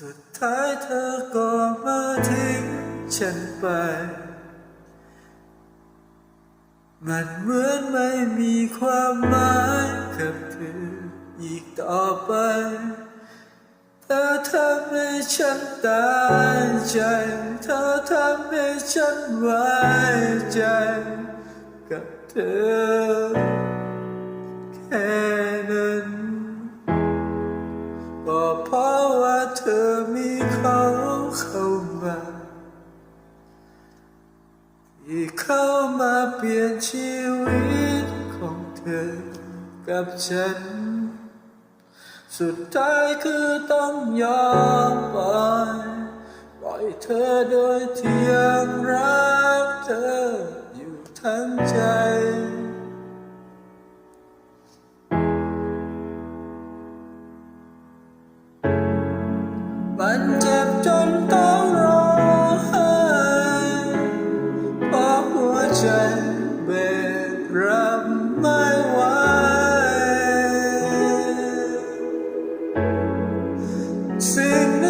สุดท้ายเธอก็มาทิ้งฉันไป มันเหมือนไม่มีความหมายกับเธออีกต่อไปเธอทำให้ฉันตายใจ เธอทำให้ฉันไว้ใจ กับเธอแค่นั้น มาเปลี่ยนชีวิตของเธอกับฉัน สุดท้ายคือต้องยอมปล่อยปล่อยเธอโดยที่ยังรักเธออยู่ทั้งใจมันเจ็บจน สิ่งเ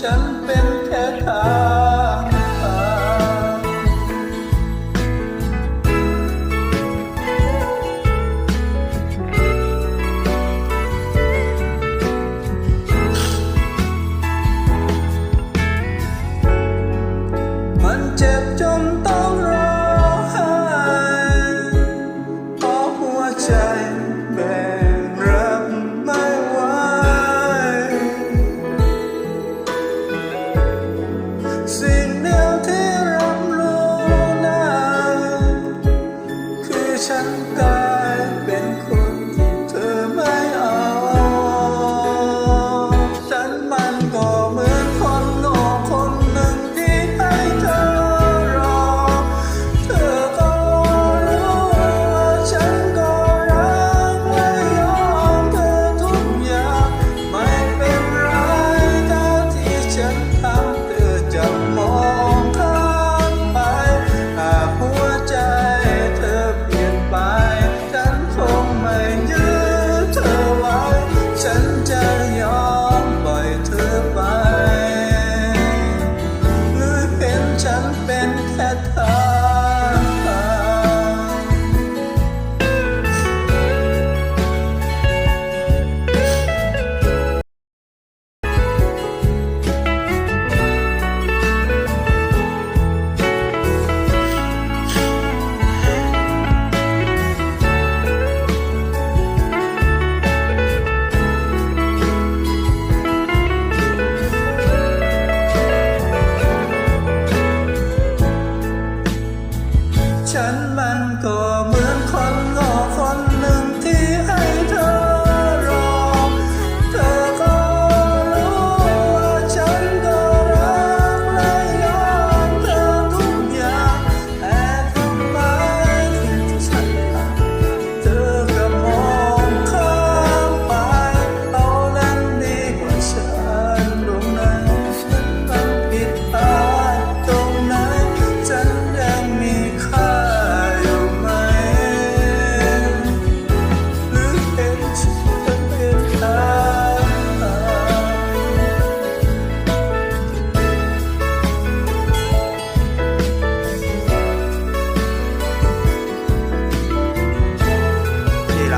ฉันเป็นแค่ทา Santa.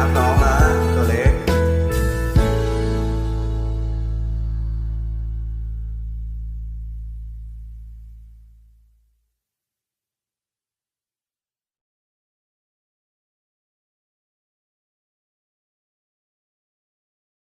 I